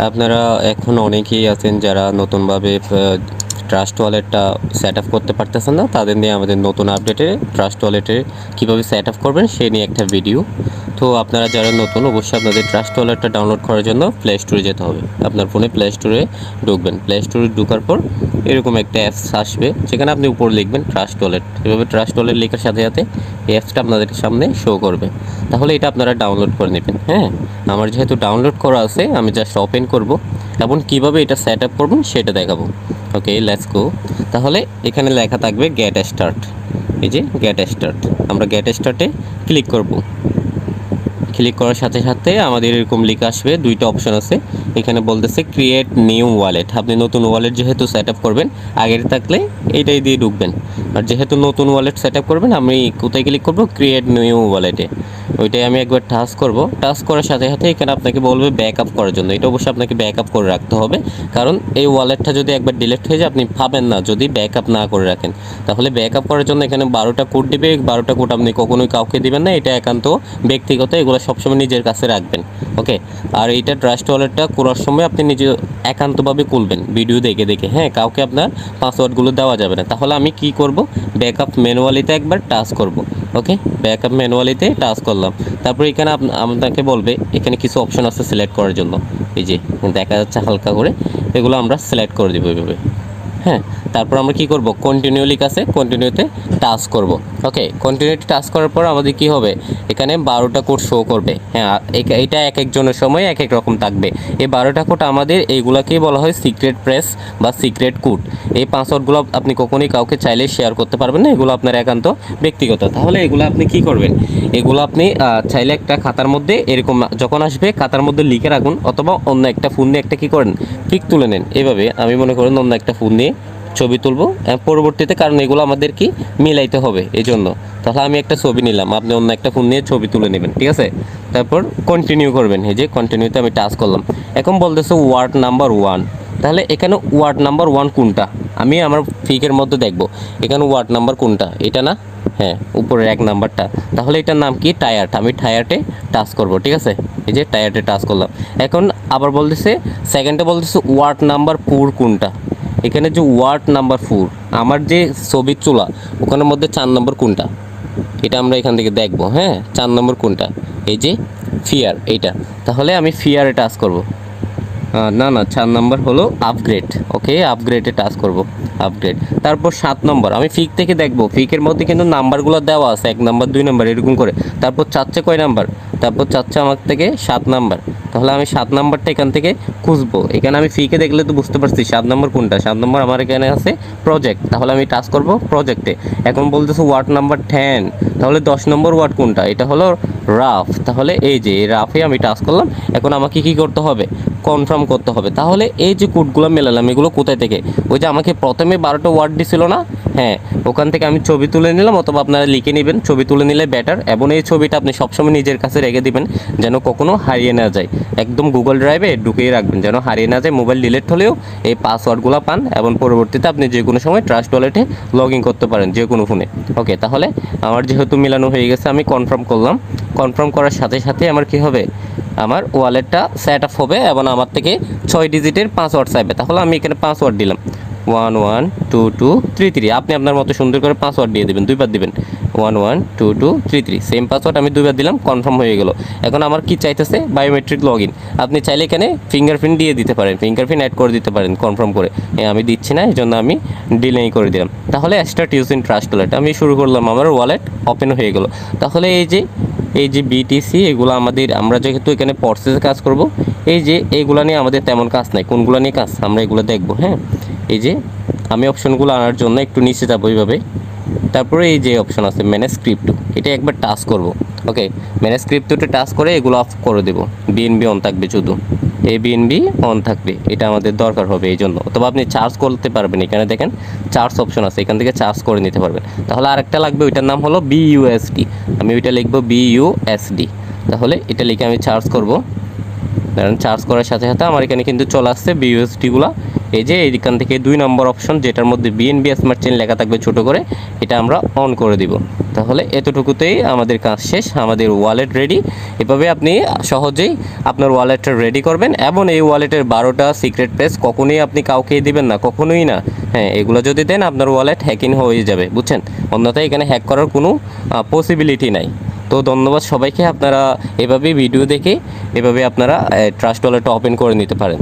আপনারা এখন অনেকেই আছেন যারা নতুনভাবে ট্রাস্ট ওয়ালেটটা সেট আপ করতে পারতেছেন না, তাদের নিয়ে আমাদের নতুন আপডেটে ট্রাস্ট ওয়ালেটে কীভাবে সেট আপ করবেন সে নিয়ে একটা ভিডিও তো আপনারা যারা নতুন, অবশ্যই আপনাদের ট্রাস্ট ওয়ালেটটা ডাউনলোড করার জন্য প্লে স্টোরে যেতে হবে। আপনার ফোনে প্লে স্টোরে ঢুকবেন। প্লে স্টোরে ঢোকার পর এরকম একটা অ্যাপস আসবে, যেখানে আপনি উপরে লিখবেন ট্রাস্ট ওয়ালেট এভাবে ট্রাস্ট ওয়ালেট লেখার সাথে সাথে এই অ্যাপসটা আপনাদের সামনে শো করবে। তাহলে এটা আপনারা ডাউনলোড করে নেবেন হ্যাঁ? আমার যেহেতু ডাউনলোড করা আছে, আমি জাস্ট ওপেন করব। এবং কীভাবে এটা সেট আপ করবেন সেটা দেখাবো। ওকে লেটস গো তাহলে এখানে লেখা থাকবে গেট স্টার্ট এই যে গেট স্টার্ট আমরা গেট স্টার্টে ক্লিক করব। ক্লিক করার সাথে সাথে আমাদের এরকম লিখ আসবে, দুইটা অপশন আছে। এখানে বলতেছে ক্রিয়েট নিউ ওয়ালেট আপনি নতুন ওয়ালেট যেহেতু সেট আপ করবেন, আগের থাকলে এইটাই দিয়ে ঢুকবেন। আর যেহেতু নতুন ওয়ালেট সেট আপ করবেন, আমি কোথায় ক্লিক করব? ক্রিয়েট নিউ ওয়ালেটে ওইটাই আমি একবার টাচ করব। টাচ করার সাথে সাথে এখানে আপনাকে বলবে ব্যাক আপ করার জন্য। এটা অবশ্যই আপনাকে ব্যাক আপ করে রাখতে হবে। কারণ এই ওয়ালেটটা যদি একবার ডিলিট হয়ে যায়, আপনি পাবেন না যদি ব্যাক আপ না করে রাখেন। তাহলে ব্যাক আপ করার জন্য এখানে বারোটা কোড দিবে। বারোটা কোড আপনি কখনোই কাউকে দিবেন না। এটা একান্ত ব্যক্তিগত, এগুলো সবসময় নিজের কাছে রাখবেন। ওকে আর এইটা ট্রাস্ট ওয়ালেটটা করার সময় আপনি নিজে একান্তভাবে খুলবেন। ভিডিও দেখে দেখে। হ্যাঁ কাউকে আপনার পাসওয়ার্ডগুলো দেওয়া যাবে না। তাহলে আমি কি করব? ব্যাকআপ ম্যানুয়ালিতে একবার টাচ করব। ওকে ব্যাকআপ ম্যানুয়ালিতে টাচ করলাম। তারপরে এখানে আপ- আপনাকে বলবে, এখানে কিছু অপশন আছে সিলেক্ট করার জন্য। এই যে, দেখা যাচ্ছে হালকা করে, এগুলো আমরা সিলেক্ট করে দেবো এভাবে হ্যাঁ? তারপর আমরা কি করব? কন্টিনিউ লিখ আছে কন্টিনিউতে টাচ করব। ওকে কন্টিনিউতে টাচ করার পর আমাদের কি হবে? এখানে বারোটা কোড শো করবে। হ্যাঁ এটা এক একজনের সময় এক এক রকম থাকবে। এই বারোটা কোড আমাদের এইগুলাকেই বলা হয় সিক্রেট প্রেস বা সিক্রেট কোড এই পাসওয়ার্ডগুলো আপনি কখনোই কাউকে চাইলে শেয়ার করতে পারবেন না, এগুলো আপনার একান্ত ব্যক্তিগত। তাহলে এগুলো আপনি কি করবেন? এগুলো আপনি চাইলে একটা খাতার মধ্যে এরকম যখন আসবে, খাতার মধ্যে লিখে রাখুন, অথবা অন্য একটা ফোন দিয়ে একটা কি করেন? পিক তুলে নেন। এভাবে আমি মনে করেন অন্য একটা ফোন নিয়ে ছবি তুলবো। পরবর্তীতে কারণ এগুলো আমাদের কি মিলাইতে হবে এই জন্য তাহলে আমি একটা ছবি নিলাম, আপনি অন্য একটা ফোন নিয়ে ছবি তুলে নেবেন, ঠিক আছে? তারপর কন্টিনিউ করবেন, এই যে কন্টিনিউতে আমি টাচ করলাম। এখন বলতেছে ওয়ার্ড নাম্বার ওয়ান তাহলে এখানে ওয়ার্ড নাম্বার ওয়ান কোনটা? আমি আমার ফিকের মধ্যে দেখব, এখানে ওয়ার্ড নাম্বার কোনটা? এটা না? হ্যাঁ উপরের এক নাম্বারটা তাহলে এটার নাম কি? টায়ার্ট আমি টায়ার্টে টাচ করব, ঠিক আছে? এই যে টায়ার্টে টাচ করলাম। এখন আবার বলতেছে সেকেন্ডে বলতেছে ওয়ার্ড নাম্বার ফোর কোনটা? এখানে যে ওয়ার্ড নাম্বার ফোর, আমার যে ছবির চুলা, ওখানের মধ্যে চার নম্বর কোনটা? এটা আমরা এখান থেকে দেখব হ্যাঁ? চার নম্বর কোনটা? এই যে ফিয়ার, এইটা। তাহলে আমি ফিয়ারে টাচ করব। না না, চার নম্বর হলো আপগ্রেড, ওকে? আপগ্রেডে টাচ করব, আপগ্রেড। তারপর সাত নম্বর, আমি ফিক থেকে দেখব। ফিকের মধ্যে কিন্তু নাম্বারগুলো দেওয়া আছে, এক নাম্বার, দুই নাম্বার, এরকম করে। তারপর চাচ্ছে কয় নাম্বার? তারপর চাচ্ছে আমার থেকে সাত নাম্বার। তাহলে আমি সাত নাম্বারটা এখান থেকে খুঁজবো। এখানে আমি ফিকে দেখলে তো বুঝতে পারছি সাত নম্বর কোনটা। সাত নম্বর আমার এখানে আছে প্রজেক্ট তাহলে আমি টাচ করব প্রজেক্টে এখন বলতেছে ওয়ার্ড নাম্বার টেন তাহলে দশ নম্বর ওয়ার্ড কোনটা? এটা হলো রাফ তাহলে এই যে রাফে আমি টাচ করলাম। এখন আমাকে কি করতে হবে? কনফার্ম করতে হবে। তাহলে এই যে কোডগুলো মেলালাম, এগুলো কোথায় থেকে? ওই যে আমাকে প্রথমে বারোটা ওয়ার্ড দিছিল না? হ্যাঁ ওখান থেকে আমি ছবি তুলে নিলাম অথবা আপনারা লিখে নেবেন। ছবি তুলে নিলে বেটার এবং এই ছবিটা আপনি সবসময় নিজের কাছে রেখে দিবেন যেন কখনো হারিয়ে না যায়। একদম গুগল ড্রাইভে ঢুকিয়ে রাখবেন যেন হারিয়ে না যায়। মোবাইল ডিলেট হলেও এই পাসওয়ার্ডগুলো পান এবং পরবর্তীতে আপনি যে কোনো সময় ট্রাস্ট ওয়ালেটে লগ ইন করতে পারেন যে কোনো ফোনে ওকে তাহলে আমার যেহেতু মিলানো হয়ে গেছে, আমি কনফার্ম করলাম। কনফার্ম করার সাথে সাথে আমার কি হবে? আমার ওয়ালেটটা সেট আপ হবে এবং আমার থেকে ছয় ডিজিটের পাসওয়ার্ড চাইবে। তাহলে আমি এখানে পাসওয়ার্ড দিলাম। One one two two three three আপনি আপনার মতো সুন্দর করে পাসওয়ার্ড দিয়ে দেবেন দুইবার দিবেন। One one two two three three same password আমি দুইবার দিলাম কনফার্ম হয়ে গেল। এখন আমার কি চাইতেছে? বায়োমেট্রিক লগ ইন আপনি চাইলে এখানে ফিঙ্গারপ্রিন্ট দিয়ে দিতে পারেন ফিঙ্গারপ্রিন্ট অ্যাড করে দিতে পারেন কনফার্ম করে। এ, আমি দিচ্ছি না এই জন্য আমি ডিলে করে দিলাম। তাহলে start use in trust wallet আমি শুরু করলাম আমার ওয়ালেট ওপেন হয়ে গেল। তাহলে এই যে এই যে বিটিসি এগুলো আমাদের আমরা যেহেতু এখানে পর্সেসে কাজ করব এই যে এইগুলো নিয়ে আমাদের তেমন কাজ নাই। কোনগুলো নিয়ে কাজ? আমরা এগুলো দেখব হ্যাঁ? এই যে, আমি অপশনগুলো আনার জন্য একটু নিচে যাব এইভাবে। তারপরে এই যে অপশন আছে ম্যানেজ স্ক্রিপ্ট এটা একবার টাচ করব। ওকে ম্যানেজ স্ক্রিপ্টটা টাচ করে এগুলো অফ করে দেবো। বিএনবি অন থাকবে শুধু। এই বিএনবি অন থাকবে। এটা আমাদের দরকার হবে এই জন্য। অথবা আপনি চার্জ করতে পারবেন এখানে দেখেন চার্জ অপশন আছে। এখান থেকে চার্জ করে নিতে পারবেন। তাহলে আরেকটা লাগবে, ওইটার নাম হলো বিইউএসডি আমি ওইটা লিখব বিইউএসডি তাহলে এটা লিখে আমি চার্জ করব। কারণ চার্জ করার সাথে সাথে আমার এখানে কিন্তু চলে আসছে বিইউএসডিগুলো এই যে এইখান থেকে দুই নম্বর অপশন, যেটার মধ্যে বিএনবি স্মার্ট চেন লেখা থাকবে ছোট করে, এটা আমরা অন করে দিব। তাহলে এতটুকুতেই আমাদের কাজ শেষ, আমাদের ওয়ালেট রেডি এভাবে আপনি সহজেই আপনার ওয়ালেটটা রেডি করবেন এবং এই ওয়ালেটের বারোটা সিক্রেট প্রেস কখনোই আপনি কাউকে দিবেন না, কখনোই না। হ্যাঁ এগুলো যদি দেন আপনার ওয়ালেট হ্যাকিং হয়ে যাবে, বুঝছেন? অন্যথায় এখানে হ্যাক করার কোনো পসিবিলিটি নাই। তো ধন্যবাদ সবাইকে, আপনারা এভাবেই ভিডিও দেখে, এভাবে আপনারা ট্রাস্ট ওয়ালেটটা ওপেন করে নিতে পারেন।